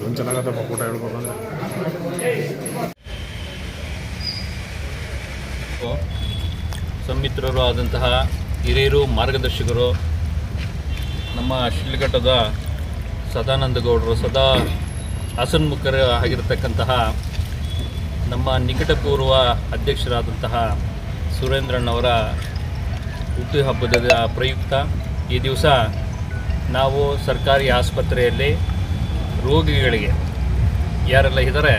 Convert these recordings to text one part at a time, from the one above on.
ಒಂದು ಚೆನ್ನಾಗತ್ತಪ್ಪ ಊಟ ಹೇಳ್ಬೇಕಂದ್ರೆ ಸಂಮಿತ್ರರು ಆದಂತಹ ಹಿರಿಯರು ಮಾರ್ಗದರ್ಶಕರು ನಮ್ಮ ಶಿಲ್ಘಟ್ಟದ ಸದಾನಂದ ಗೌಡರು ಸದಾ ಹಸನ್ಮುಖರು ಆಗಿರತಕ್ಕಂತಹ ನಮ್ಮ ನಿಕಟಪೂರ್ವ ಅಧ್ಯಕ್ಷರಾದಂತಹ ಸುರೇಂದ್ರಣ್ಣವರ ಹುಟ್ಟುಹಬ್ಬದ ಪ್ರಯುಕ್ತ ಈ ದಿವಸ ನಾವು ಸರ್ಕಾರಿ ಆಸ್ಪತ್ರೆಯಲ್ಲಿ ರೋಗಿಗಳಿಗೆ ಯಾರೆಲ್ಲ ಇದ್ದಾರೆ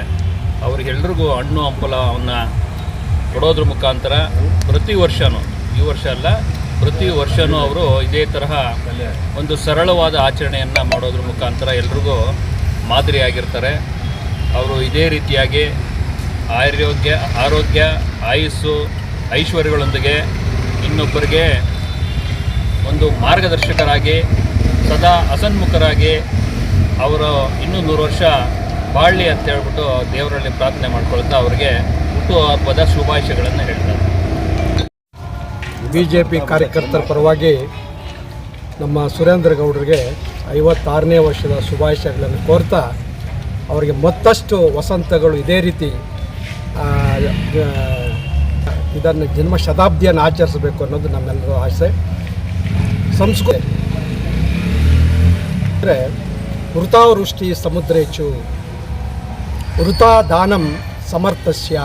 ಅವರಿಗೆಲ್ರಿಗೂ ಹಣ್ಣು ಹಂಪಲವನ್ನು ಕೊಡೋದ್ರ ಮುಖಾಂತರ ಪ್ರತಿ ವರ್ಷವೂ ಈ ವರ್ಷ ಅಲ್ಲ, ಪ್ರತಿ ವರ್ಷವೂ ಅವರು ಇದೇ ತರಹ ಒಂದು ಸರಳವಾದ ಆಚರಣೆಯನ್ನು ಮಾಡೋದ್ರ ಮುಖಾಂತರ ಎಲ್ರಿಗೂ ಮಾದರಿಯಾಗಿರ್ತಾರೆ. ಅವರು ಇದೇ ರೀತಿಯಾಗಿ ಆರೋಗ್ಯ ಆರೋಗ್ಯ, ಆಯುಸ್ಸು ಐಶ್ವರ್ಯಗಳೊಂದಿಗೆ ಇನ್ನೊಬ್ಬರಿಗೆ ಒಂದು ಮಾರ್ಗದರ್ಶಕರಾಗಿ, ಸದಾ ಹಸನ್ಮುಖರಾಗಿ ಅವರು ಇನ್ನೂ ನೂರು ವರ್ಷ ಬಾಳ್ಲಿ ಅಂತ ಹೇಳ್ಬಿಟ್ಟು ದೇವರಲ್ಲಿ ಪ್ರಾರ್ಥನೆ ಮಾಡ್ಕೊಳ್ತಾ ಅವರಿಗೆ ಹುಟ್ಟುಹಬ್ಬದ ಶುಭಾಶಯಗಳನ್ನು ಹೇಳ್ತಾರೆ. ಬಿ ಜೆ ಪಿ ಕಾರ್ಯಕರ್ತರ ಪರವಾಗಿ ನಮ್ಮ ಸುರೇಂದ್ರ ಗೌಡರಿಗೆ ಐವತ್ತಾರನೇ ವರ್ಷದ ಶುಭಾಶಯಗಳನ್ನು ಕೋರ್ತಾ ಅವರಿಗೆ ಮತ್ತಷ್ಟು ವಸಂತಗಳು ಇದೇ ರೀತಿ ಇದನ್ನು ಜನ್ಮ ಶತಾಬ್ದಿಯನ್ನು ಆಚರಿಸಬೇಕು ಅನ್ನೋದು ನಮ್ಮೆಲ್ಲರ ಆಸೆ. ಸಂಸ್ಕೃತಿ ಅಂದರೆ ವೃತಾವೃಷ್ಟಿ ಸಮುದ್ರೇಚು ವೃತಾ ದಾನಂ ಸಮರ್ಥಸ್ಯ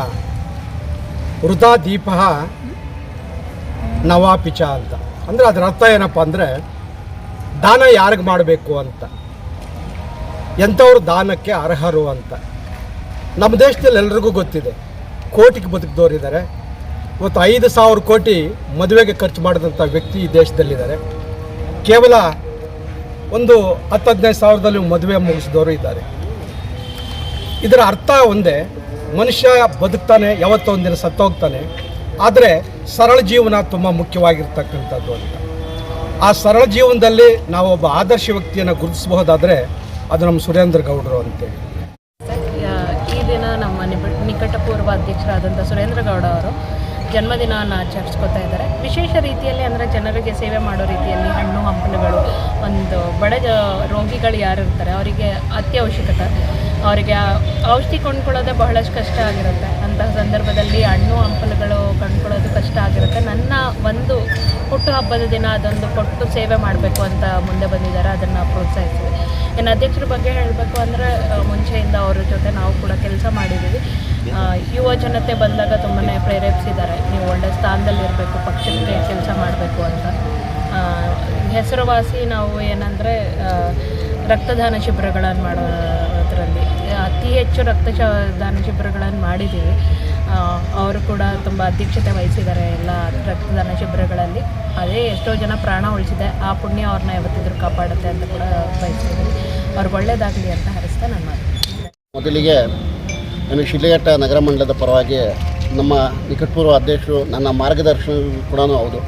ವೃತಾ ದೀಪ ನವಾಪಿಚ ಅಂತ. ಅಂದರೆ ಅದರ ಅರ್ಥ ಏನಪ್ಪ ಅಂದರೆ ದಾನ ಯಾರಿಗೆ ಮಾಡಬೇಕು ಅಂತ? ಎಂಥವ್ರು ದಾನಕ್ಕೆ ಅರ್ಹರು ಅಂತ. ನಮ್ಮ ದೇಶದಲ್ಲಿ ಎಲ್ರಿಗೂ ಗೊತ್ತಿದೆ. ಕೋಟಿಗೆ ಬದುಕಿದವರಿದ್ದಾರೆ ಇವತ್ತು ಐದು ಸಾವಿರ ಕೋಟಿ ಮದುವೆಗೆ ಖರ್ಚು ಮಾಡಿದಂಥ ವ್ಯಕ್ತಿ ಈ ದೇಶದಲ್ಲಿದ್ದಾರೆ. ಕೇವಲ ಒಂದು ಹತ್ತು ಹದಿನೈದು ಸಾವಿರದಲ್ಲಿ ಮದುವೆ ಮುಗಿಸಿದವರು ಇದ್ದಾರೆ. ಇದರ ಅರ್ಥ ಒಂದೇ, ಮನುಷ್ಯ ಬದುಕ್ತಾನೆ, ಯಾವತ್ತೋ ಒಂದಿನ ಸತ್ತೋಗ್ತಾನೆ, ಆದರೆ ಸರಳ ಜೀವನ ತುಂಬ ಮುಖ್ಯವಾಗಿರ್ತಕ್ಕಂಥದ್ದು ಅಂತ. ಆ ಸರಳ ಜೀವನದಲ್ಲಿ ನಾವು ಒಬ್ಬ ಆದರ್ಶ ವ್ಯಕ್ತಿಯನ್ನು ಗುರುತಿಸಬಹುದಾದರೆ ಅದು ನಮ್ಮ ಸುರೇಂದ್ರ ಗೌಡರು ಅಂತೇಳಿ ಈ ದಿನ ನಮ್ಮ ನಿಕಟಪೂರ್ವ ಅಧ್ಯಕ್ಷರಾದಂಥ ಸುರೇಂದ್ರ ಗೌಡ ಅವರು ಜನ್ಮದಿನವನ್ನು ಆಚರಿಸ್ಕೊತಾ ಇದ್ದಾರೆ. ವಿಶೇಷ ರೀತಿಯಲ್ಲಿ ಅಂದರೆ ಜನರಿಗೆ ಸೇವೆ ಮಾಡೋ ರೀತಿಯಲ್ಲಿ ಹಣ್ಣು, ಹಂಪಲುಗಳು, ಒಂದು ಬಡ ರೋಗಿಗಳು ಯಾರು ಇರ್ತಾರೆ, ಅವರಿಗೆ ಅತ್ಯವಶ್ಯಕತೆ. ಅವರಿಗೆ ಔಷಧಿ ಕೊಂಡ್ಕೊಳ್ಳೋದೇ ಬಹಳಷ್ಟು ಕಷ್ಟ ಆಗಿರುತ್ತೆ. ಅಂತಹ ಸಂದರ್ಭದಲ್ಲಿ ಹಣ್ಣು, ಹಂಪಲುಗಳು ಕೊಂಡ್ಕೊಳ್ಳೋದು ಕಷ್ಟ ಆಗಿರುತ್ತೆ. ನನ್ನ ಒಂದು ಹುಟ್ಟುಹಬ್ಬದ ದಿನ ಅದೊಂದು ಕೊಟ್ಟು ಸೇವೆ ಮಾಡಬೇಕು ಅಂತ ಮುಂದೆ ಬಂದಿದ್ದಾರೆ, ಅದನ್ನು ಪ್ರೋತ್ಸಾಹಿಸ್ತೀವಿ. ಇನ್ನು ಅಧ್ಯಕ್ಷರ ಬಗ್ಗೆ ಹೇಳಬೇಕು ಅಂದರೆ ಮುಂಚೆಯಿಂದ ಅವರ ಜೊತೆ ನಾವು ಕೂಡ ಕೆಲಸ ಮಾಡಿದ್ದೀವಿ. ಯುವ ಜನತೆ ಬಂದಾಗ ತುಂಬಾ ಪ್ರೇರೇಪಿಸಿದ್ದಾರೆ. ನೀವು ಒಳ್ಳೆ ಸ್ಥಾನದಲ್ಲಿ ಇರಬೇಕು, ಪಕ್ಷಕ್ಕೆ ಕೆಲಸ ಮಾಡಬೇಕು ಅಂತ. ಹೆಸರುವಾಸಿ ನಾವು ಏನಂದರೆ ರಕ್ತದಾನ ಶಿಬಿರಗಳನ್ನು ಮಾಡೋದ್ರಲ್ಲಿ, ಅತಿ ಹೆಚ್ಚು ರಕ್ತ ಶ- ದಾನ ಶಿಬಿರಗಳನ್ನು ಮಾಡಿದ್ದೀವಿ. ಅವರು ಕೂಡ ತುಂಬ ಅಧ್ಯಕ್ಷತೆ ವಹಿಸಿದ್ದಾರೆ ಎಲ್ಲ ರಕ್ತದಾನ ಶಿಬಿರಗಳಲ್ಲಿ. ಅದೇ ಎಷ್ಟೋ ಜನ ಪ್ರಾಣ ಉಳಿಸಿದೆ. ಆ ಪುಣ್ಯ ಅವ್ರನ್ನ ಯಾವತ್ತಿದ್ರು ಕಾಪಾಡುತ್ತೆ ಅಂತ ಕೂಡ ಬಯಸ್ತಿದ್ದೀನಿ ಅವ್ರಿಗೆ ಒಳ್ಳೇದಾಗಲಿ ಅಂತ ಹರಿಸ್ತಾ ನನ್ನ ಮೊದಲಿಗೆ ನಾನು ಶಿಡ್ಲಘಟ್ಟ ನಗರ ಮಂಡಲದ ಪರವಾಗಿ ನಮ್ಮ ನಿಕಟಪೂರ್ವ ಅಧ್ಯಕ್ಷರು, ನನ್ನ ಮಾರ್ಗದರ್ಶನ ಕೂಡ ಹೌದು.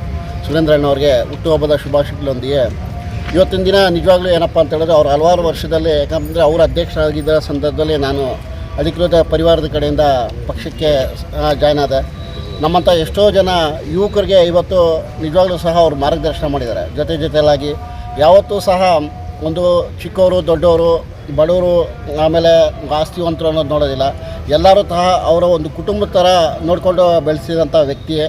ಸುರೇಂದ್ರಣ್ಣವ್ರಿಗೆ ಹುಟ್ಟುಹಬ್ಬದ ಶುಭಾಶಯಗಳೊಂದಿಗೆ ಇವತ್ತಿನ ದಿನ ನಿಜವಾಗ್ಲೂ ಏನಪ್ಪ ಅಂತ ಹೇಳಿದ್ರೆ, ಅವ್ರು ಹಲವಾರು ವರ್ಷದಲ್ಲಿ ಯಾಕಂದರೆ ಅವರು ಅಧ್ಯಕ್ಷರಾಗಿದ್ದ ಸಂದರ್ಭದಲ್ಲಿ ನಾನು ಅಧಿಕೃತ ಪರಿವಾರದ ಕಡೆಯಿಂದ ಪಕ್ಷಕ್ಕೆ ಜಾಯ್ನ್ ಆದ ನಮ್ಮಂಥ ಎಷ್ಟೋ ಜನ ಯುವಕರಿಗೆ ಇವತ್ತು ನಿಜವಾಗ್ಲೂ ಸಹ ಅವರು ಮಾರ್ಗದರ್ಶನ ಮಾಡಿದ್ದಾರೆ. ಜೊತೆ ಜೊತೆಲಾಗಿ ಯಾವತ್ತೂ ಸಹ ಒಂದು ಚಿಕ್ಕವರು, ದೊಡ್ಡವರು, ಬಡವರು, ಆಮೇಲೆ ಆಸ್ತಿವಂತರು ಅನ್ನೋದು ನೋಡೋದಿಲ್ಲ. ಎಲ್ಲರೂ ಸಹ ಅವರ ಒಂದು ಕುಟುಂಬದ ಥರ ನೋಡಿಕೊಂಡು ಬೆಳೆಸಿದಂಥ ವ್ಯಕ್ತಿಯೇ.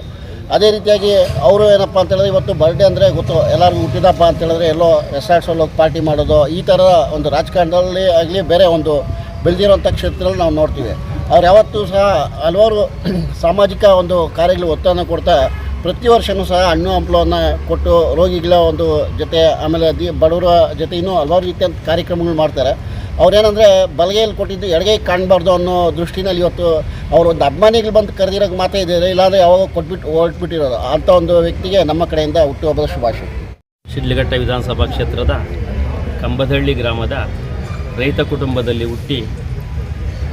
ಅದೇ ರೀತಿಯಾಗಿ ಅವರು ಏನಪ್ಪ ಅಂತೇಳಿದ್ರೆ ಇವತ್ತು ಬರ್ಡೇ ಅಂದರೆ ಗೊತ್ತು ಎಲ್ಲರೂ ಹುಟ್ಟಿದಪ್ಪ ಅಂತ ಹೇಳಿದ್ರೆ ಎಲ್ಲೋ ರೆಸಾರ್ಟ್ಸಲ್ಲಿ ಹೋಗಿ ಪಾರ್ಟಿ ಮಾಡೋದು, ಈ ಥರ ಒಂದು ರಾಜಕಾರಣದಲ್ಲಿ ಆಗಲಿ, ಬೇರೆ ಒಂದು ಬೆಳೆದಿರೋಂಥ ಕ್ಷೇತ್ರದಲ್ಲಿ ನಾವು ನೋಡ್ತೀವಿ. ಅವ್ರು ಯಾವತ್ತೂ ಸಹ ಹಲವಾರು ಸಾಮಾಜಿಕ ಒಂದು ಕಾರ್ಯಗಳು ಒತ್ತನ್ನು ಕೊಡ್ತಾ ಪ್ರತಿ ವರ್ಷವೂ ಸಹ ಹಣ್ಣು, ಹಂಪಲವನ್ನು ಕೊಟ್ಟು ರೋಗಿಗಳ ಒಂದು ಜೊತೆ, ಆಮೇಲೆ ದಿ ಬಡವರ ಜೊತೆ ಇನ್ನೂ ಹಲವಾರು ರೀತಿಯ ಕಾರ್ಯಕ್ರಮಗಳು ಮಾಡ್ತಾರೆ. ಅವ್ರೇನಂದರೆ ಬಲಗೈಯಲ್ಲಿ ಕೊಟ್ಟಿದ್ದು ಎಡಗೈ ಕಾಣಬಾರ್ದು ಅನ್ನೋ ದೃಷ್ಟಿನಲ್ಲಿ ಇವತ್ತು ಅವರು ಒಂದು ಅಭಿಮಾನಿಗಳು ಬಂದು ಕರೆದಿರೋಕ್ಕೆ ಮಾತೇ ಇದೆ. ಇಲ್ಲಾಂದರೆ ಯಾವಾಗ ಕೊಟ್ಬಿಟ್ಟು ಹೊರಟ್ಬಿಟ್ಟಿರೋದು ಅಂಥ ಒಂದು ವ್ಯಕ್ತಿಗೆ ನಮ್ಮ ಕಡೆಯಿಂದ ಹುಟ್ಟುಹಬ್ಬದ ಶುಭಾಶಯ. ಶಿಡ್ಲಘಟ್ಟ ವಿಧಾನಸಭಾ ಕ್ಷೇತ್ರದ ಕಂಬದಹಳ್ಳಿ ಗ್ರಾಮದ ರೈತ ಕುಟುಂಬದಲ್ಲಿ ಹುಟ್ಟಿ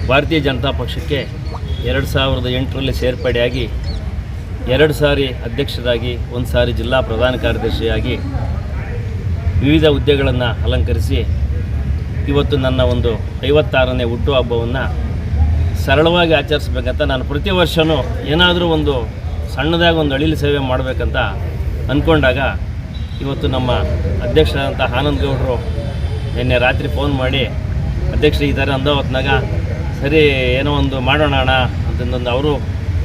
ಭಾರತೀಯ ಜನತಾ ಪಕ್ಷಕ್ಕೆ ಎರಡು ಸಾವಿರದ ಎಂಟರಲ್ಲಿ ಸೇರ್ಪಡೆಯಾಗಿ ಎರಡು ಸಾರಿ ಅಧ್ಯಕ್ಷರಾಗಿ, ಒಂದು ಸಾರಿ ಜಿಲ್ಲಾ ಪ್ರಧಾನ ಕಾರ್ಯದರ್ಶಿಯಾಗಿ ವಿವಿಧ ಹುದ್ದೆಗಳನ್ನು ಅಲಂಕರಿಸಿ ಇವತ್ತು ನನ್ನ ಒಂದು ಐವತ್ತಾರನೇ ಹುಟ್ಟುಹಬ್ಬವನ್ನು ಸರಳವಾಗಿ ಆಚರಿಸ್ಬೇಕಂತ ನಾನು ಪ್ರತಿ ವರ್ಷವೂ ಏನಾದರೂ ಒಂದು ಸಣ್ಣದಾಗಿ ಒಂದು ಅಳಿಲು ಸೇವೆ ಮಾಡಬೇಕಂತ ಅಂದ್ಕೊಂಡಾಗ ಇವತ್ತು ನಮ್ಮ ಅಧ್ಯಕ್ಷರಾದಂಥ ಆನಂದ್ ಗೌಡರು ನಿನ್ನೆ ರಾತ್ರಿ ಫೋನ್ ಮಾಡಿ, ಅಧ್ಯಕ್ಷರು, ಈ ಥರ ಅಂದೋ ಹೊತ್ನಾಗ ಸರಿ ಏನೋ ಒಂದು ಮಾಡೋಣ ಅಣ್ಣ, ಅಂತಂದೊಂದು ಅವರು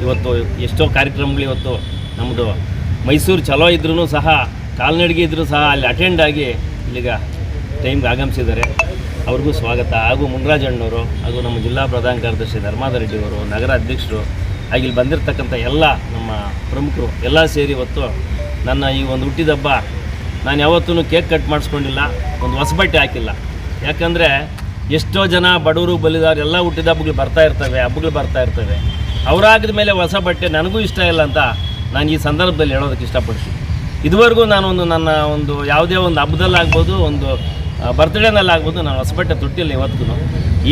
ಇವತ್ತು ಎಷ್ಟೋ ಕಾರ್ಯಕ್ರಮಗಳು ಇವತ್ತು ನಮ್ಮದು ಮೈಸೂರು ಚಲೋ ಇದ್ರೂ ಸಹ, ಕಾಲ್ನಡಿಗೆ ಇದ್ದರೂ ಸಹ ಅಲ್ಲಿ ಅಟೆಂಡ್ ಆಗಿ ಇಲ್ಲಿಗ ಟೈಮ್ಗೆ ಆಗಮಿಸಿದ್ದಾರೆ. ಅವ್ರಿಗೂ ಸ್ವಾಗತ. ಹಾಗೂ ಮುನ್ರಾಜಣ್ಣವರು ಹಾಗೂ ನಮ್ಮ ಜಿಲ್ಲಾ ಪ್ರಧಾನ ಕಾರ್ಯದರ್ಶಿ ಧರ್ಮಾದ ರೆಡ್ಡಿಯವರು ನಗರ ಅಧ್ಯಕ್ಷರು, ಹಾಗೆ ಇಲ್ಲಿ ಬಂದಿರತಕ್ಕಂಥ ಎಲ್ಲ ನಮ್ಮ ಪ್ರಮುಖರು, ಎಲ್ಲ ಸೇರಿ ಇವತ್ತು ನನ್ನ ಈ ಒಂದು ಹುಟ್ಟಿದಬ್ಬ ನಾನು ಯಾವತ್ತೂ ಕೇಕ್ ಕಟ್ ಮಾಡಿಸ್ಕೊಂಡಿಲ್ಲ, ಒಂದು ಹೊಸ ಬಟ್ಟೆ ಹಾಕಿಲ್ಲ. ಯಾಕಂದರೆ ಎಷ್ಟೋ ಜನ ಬಡವರು, ಬಲಿದಾರು ಎಲ್ಲ ಹುಟ್ಟಿದ ಹಬ್ಬಗಳು ಬರ್ತಾ ಇರ್ತವೆ, ಹಬ್ಬಗಳು ಬರ್ತಾ ಇರ್ತವೆ. ಅವರಾಗಿದ ಮೇಲೆ ಹೊಸ ಬಟ್ಟೆ ನನಗೂ ಇಷ್ಟ ಇಲ್ಲ ಅಂತ ನಾನು ಈ ಸಂದರ್ಭದಲ್ಲಿ ಹೇಳೋದಕ್ಕೆ ಇಷ್ಟಪಡ್ತೀನಿ. ಇದುವರೆಗೂ ನಾನು ಒಂದು ನನ್ನ ಒಂದು ಯಾವುದೇ ಒಂದು ಹಬ್ಬದಲ್ಲಾಗ್ಬೋದು, ಒಂದು ಬರ್ತ್ಡೇನಲ್ಲಾಗ್ಬೋದು ನಾನು ಹೊಸ ಬಟ್ಟೆ ತೊಟ್ಟಿಲ್ಲ ಇವತ್ತಿಗೂ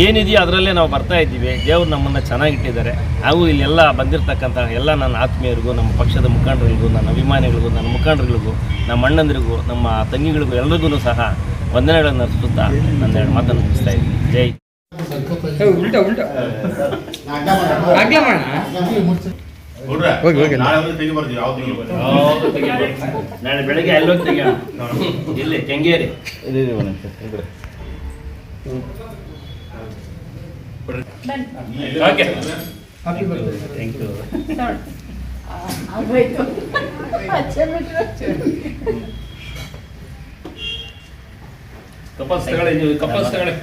ಏನಿದೆಯೋ ಅದರಲ್ಲೇ ನಾವು ಬರ್ತಾ ಇದ್ದೀವಿ. ದೇವರು ನಮ್ಮನ್ನು ಚೆನ್ನಾಗಿಟ್ಟಿದ್ದಾರೆ. ಹಾಗೂ ಇಲ್ಲೆಲ್ಲ ಬಂದಿರತಕ್ಕಂಥ ಎಲ್ಲ ನನ್ನ ಆತ್ಮೀಯರಿಗೂ ನಮ್ಮ ಪಕ್ಷದ ಮುಖಂಡರಿಗೂ ನನ್ನ ಅಭಿಮಾನಿಗಳಿಗೂ ನನ್ನ ಮುಖಂಡರಿಗೂ ನಮ್ಮ ಅಣ್ಣಂದಿರಿಗೂ ನಮ್ಮ ತಂಗಿಗಳಿಗೂ ಎಲ್ರಿಗೂ ಸಹ ವಂದನೆಗಳನ್ನು ಅರ್ಪಿಸುತ್ತಾ ನನ್ನ ಎರಡು ಮಾತನ್ನು ಮುಗಿಸ್ತಾ ಇದ್ದೀನಿ. ಜೈ ನಾಳೆ ಬೆಳಗ್ಗೆ ಇಲ್ಲಿ ಕೆಂಗೇರಿ. ಓಕೆ ಥ್ಯಾಂಕ್ ಯು ಕಪಾಸ್ ತಗೊಳ್ಳಿ ನೀವು ಕಪಾಸ್ ತಗೊಳ್ಳಿ.